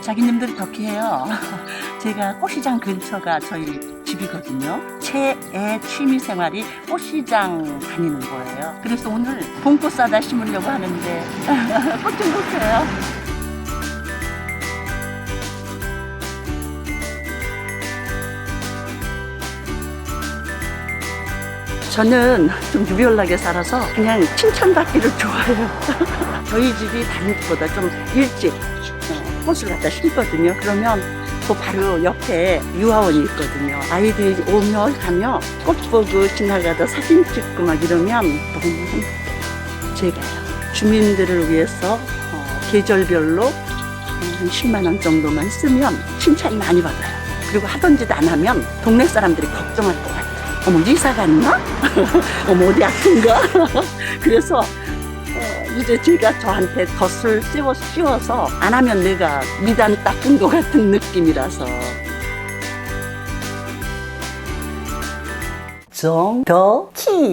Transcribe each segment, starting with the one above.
자기님들 덕해요. 제가 꽃시장 근처가 저희 집이거든요. 최애 취미 생활이 꽃시장 다니는 거예요. 그래서 오늘 봄꽃 사다 심으려고 하는데 꽃 좀 보세요. 저는 좀 유별나게 살아서 그냥 칭찬받기를 좋아해요. 저희 집이 집보다 좀 일찍 어, 꽃을 갖다 심거든요. 그러면 그 바로 옆에 유아원이 있거든요. 아이들이 오며 가며 꽃 보고 지나가다 사진 찍고 막 이러면 너무 행복해요. 제가요. 주민들을 위해서 어, 계절별로 한 10만 원 정도만 쓰면 칭찬 많이 받아요. 그리고 하던 짓 안 하면 동네 사람들이 걱정할 것 같아요. 어머 이사 갔나? 어머 어디 아픈가? 그래서 어, 이제 제가 저한테 덫을 씌워, 씌워서 안 하면 내가 미단 닦은 것 같은 느낌이라서. 정덕치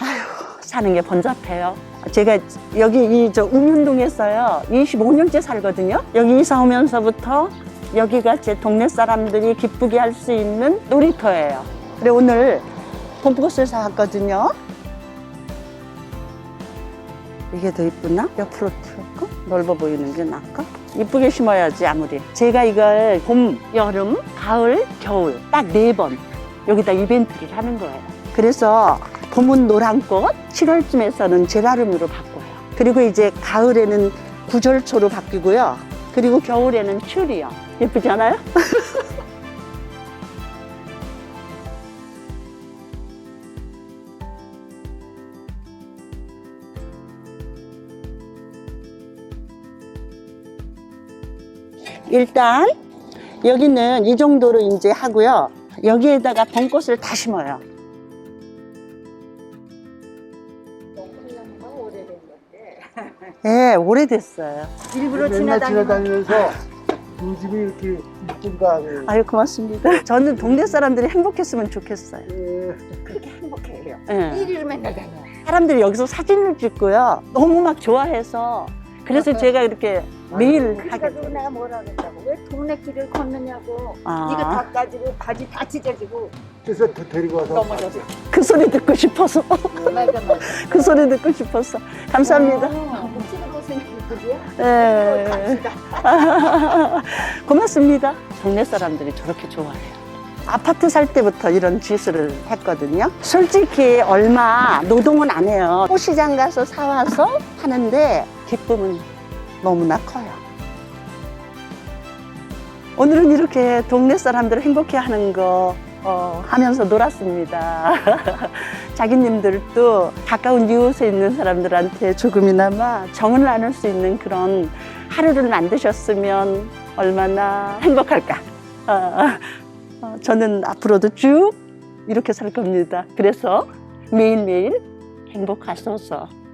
아휴 사는 게 번잡해요. 제가 여기 이저 웅윤동에서요 25년째 살거든요. 여기 이사 오면서부터 여기가 제 동네 사람들이 기쁘게 할 수 있는 놀이터예요. 그래 오늘 봄꽃을 사왔거든요 이게 더 이쁘나? 옆으로 틀고 넓어 보이는 게 나을까? 이쁘게 심어야지 아무리 제가 이걸 봄, 여름, 가을, 겨울 딱 네 번 여기다 이벤트를 하는 거예요 그래서 봄은 노란꽃 7월쯤에서는 제라름으로 바꿔요 그리고 이제 가을에는 구절초로 바뀌고요 그리고 겨울에는 츄리요 예쁘지 않아요? 일단 여기는 이 정도로 이제 하고요. 여기에다가 봄꽃을 다 심어요. 예, 오래됐어요. 일부러 맨날 지나다니면 지나다니면서 이 집이 이렇게 이쁜가. 아유, 고맙습니다. 저는 동네 사람들이 행복했으면 좋겠어요. 예. 그렇게 행복해요. 예. 일일 맨날 다녀. 사람들이 여기서 사진을 찍고요. 너무 막 좋아해서. 그래서 제가 이렇게 매일 하게 그래가지고 돼요. 내가 뭐라 그랬다고 왜 동네 길을 걷느냐고 아. 네가 다 까지고 바지 다 찢어지고 그래서 데- 데리고 와서 넘어졌어. 그 소리 듣고 싶어서. 맞아 맞아. 그 소리 듣고 싶어서. 감사합니다. 그들이야. 예. 갑시다. 고맙습니다. 동네 사람들이 저렇게 좋아해요. 아파트 살 때부터 이런 짓을 했거든요. 솔직히 얼마 노동은 안 해요. 꽃시장 가서 사와서 하는데 기쁨은 너무나 커요. 오늘은 이렇게 동네 사람들 행복해 하는 거 어, 하면서 놀았습니다. 자기님들도 가까운 이웃에 있는 사람들한테 조금이나마 정을 나눌 수 있는 그런 하루를 만드셨으면 얼마나 행복할까. 어, 어, 저는 앞으로도 쭉 이렇게 살 겁니다. 그래서 매일매일 행복하소서.